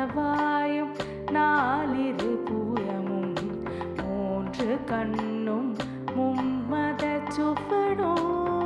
நான்றவாயும் நாலிரு புறமும் மூன்று கண்ணும் மும்மத சுவடும்.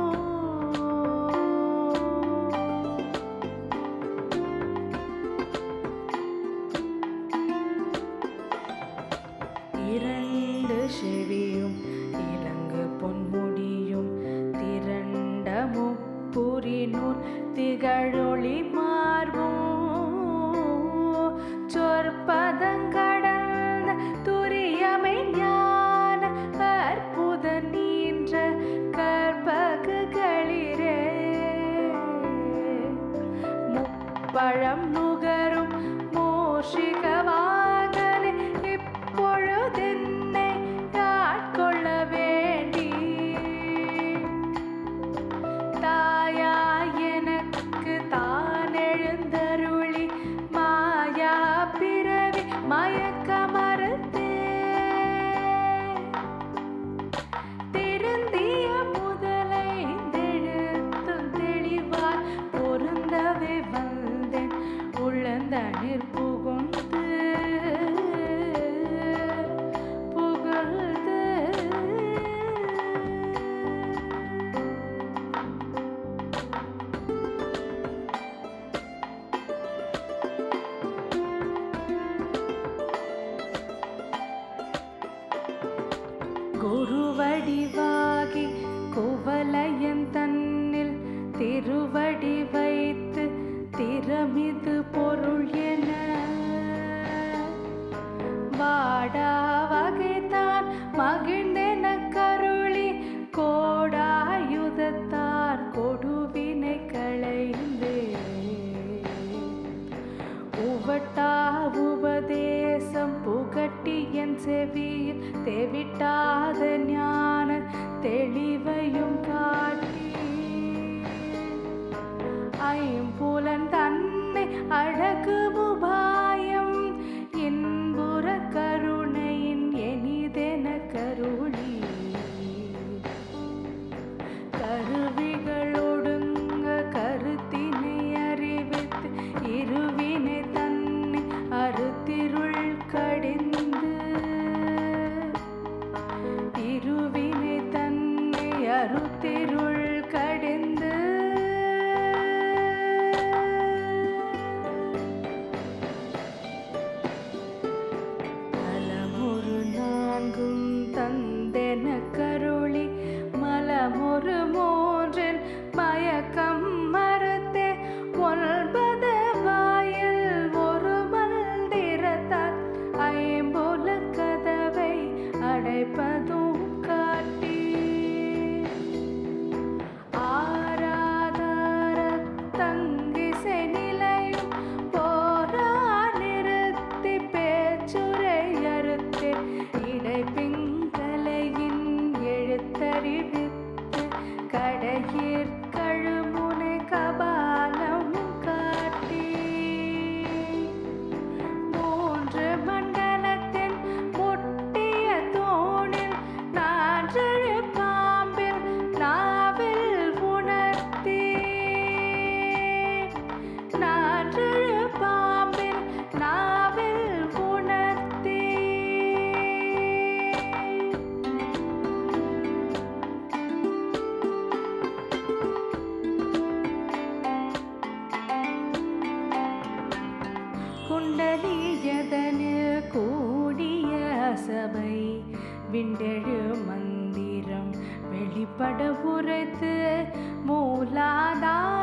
பழம் நுகரும் திருவடிவாகி குவலையன் தன்னில் திருவடி வைத்து திறமிது பொருள் என. வாடா வகைத்தான் மகிழ்ந்தென கருளி கோடாயுதத்தார் கொடுவினை களைந்தே. உவட்டா உபதேசம் புகட்டி என் செவியில் தெவிட்டாத அழகு உபாயம் இன்புற கருணையின் எனிதென கருணி கருவிகளொடுங்க கருத்தினை அறிவித்து இருவினை தன்னை அறுத்திருள் கடிந்து. இருவினை தன்னை அறுத்திருள் கடிந்து. குண்டலியதனில் கூடிய சபை. விண்டெழு மந்திரம் வெளிப்பட உரைத்து மூலாதாரத்தின்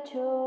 muchacho.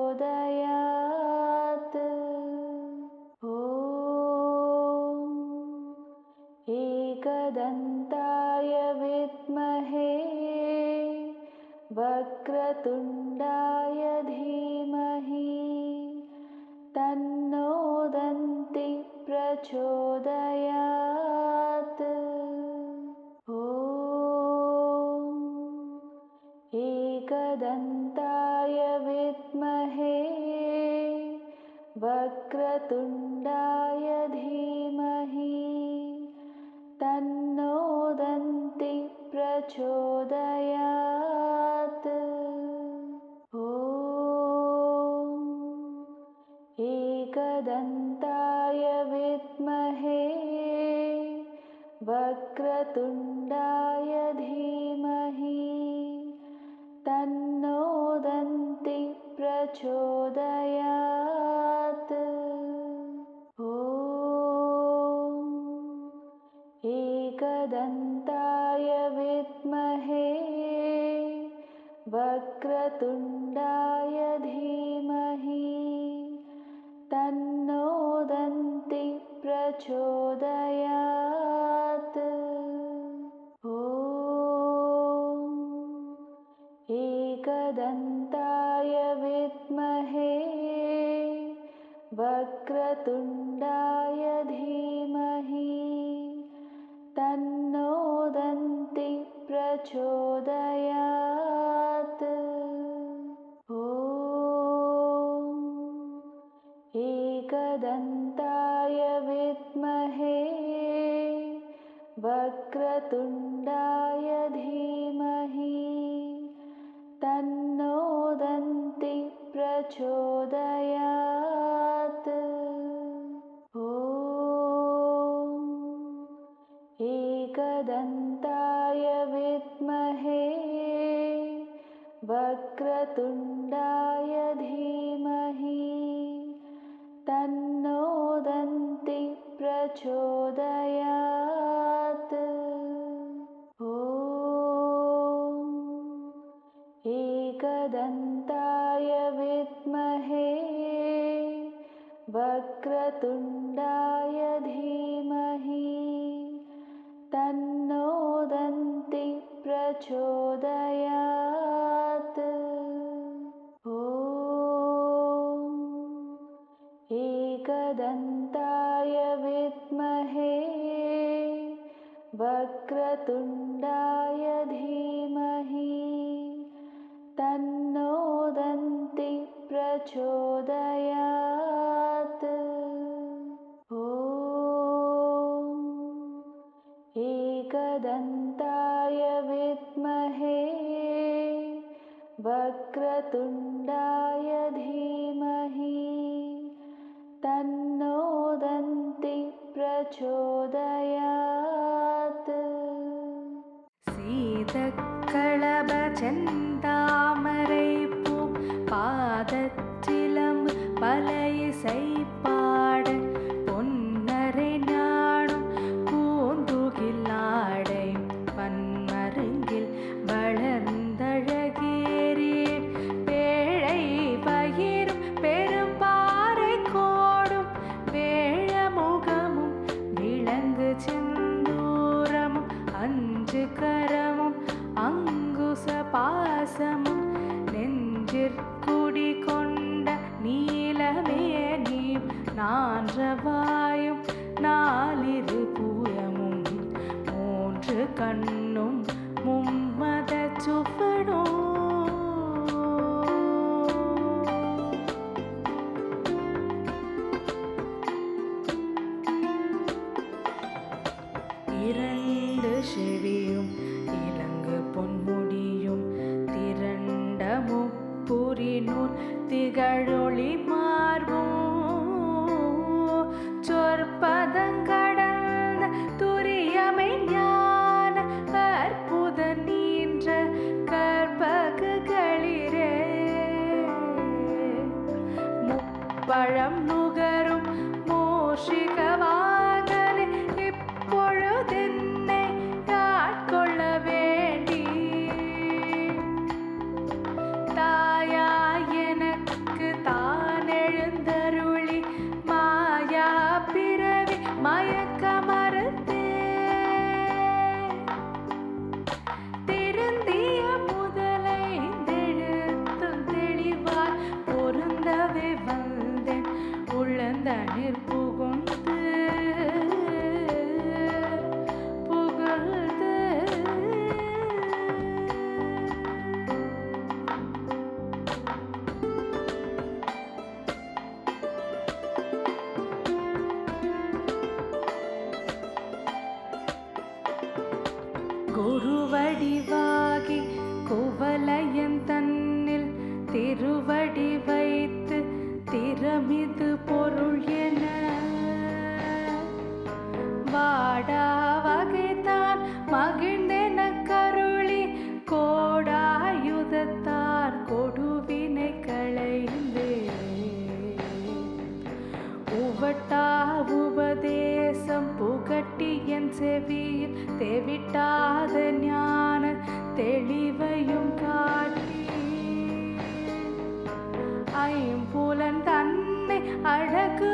धीमहि तन्नो दन्ति प्रचो वक्रतुण्डाय धीमहि तन्नो दन्ति प्रचोदयात् सीत कलमचिलं पलै திருக்கரமும் அங்குச பாசமும் நெஞ்சிற்குடி கொண்ட நீலமே நீ நான்றவாயும் நாலிரு பூயமும் மூன்று கண் பதங்கள் மகிழ்ந்தேன கருளி கோடாயுதத்தார் கொடுவினை களைந்தே உவட்டா உபதேசம் புகட்டி என் செவியில் தெவிட்டாத ஞான தெளிவையும் காட்டி. ஐம்புலன் தன்னை அழகு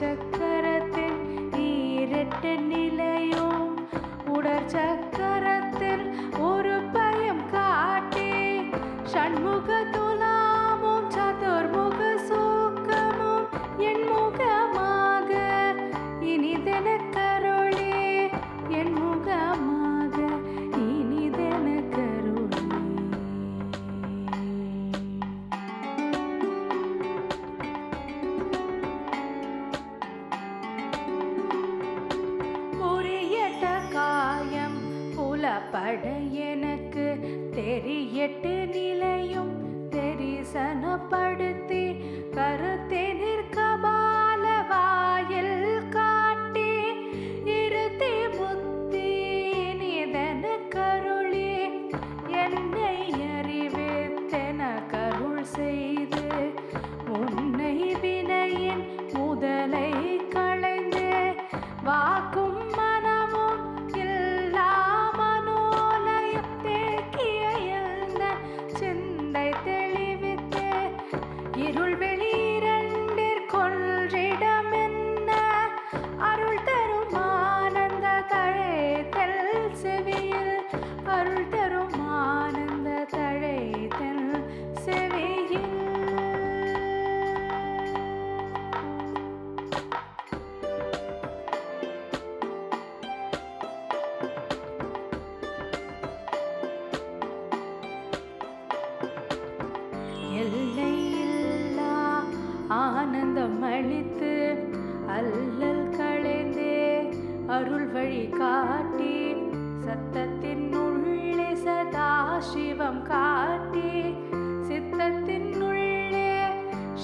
ചക്രത്തിൽ ഈരട്ട எனக்கு தெரியட்டு நிலையும் தெரிசனப்படுத்தி கருத்தே நிற்கபால வாயில்.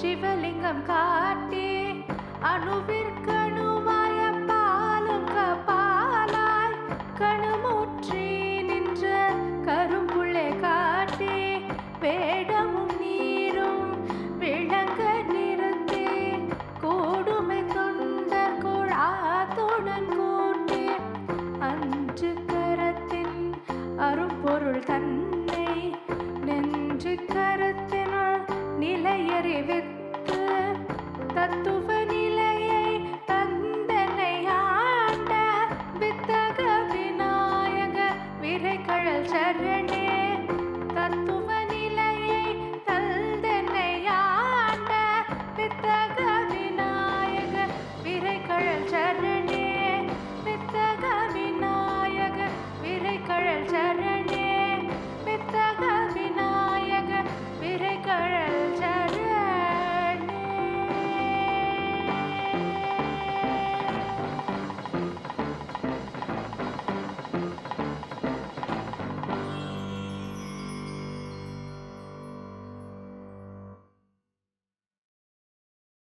சிவலிங்கம் காட்டி அணுவிற்கணு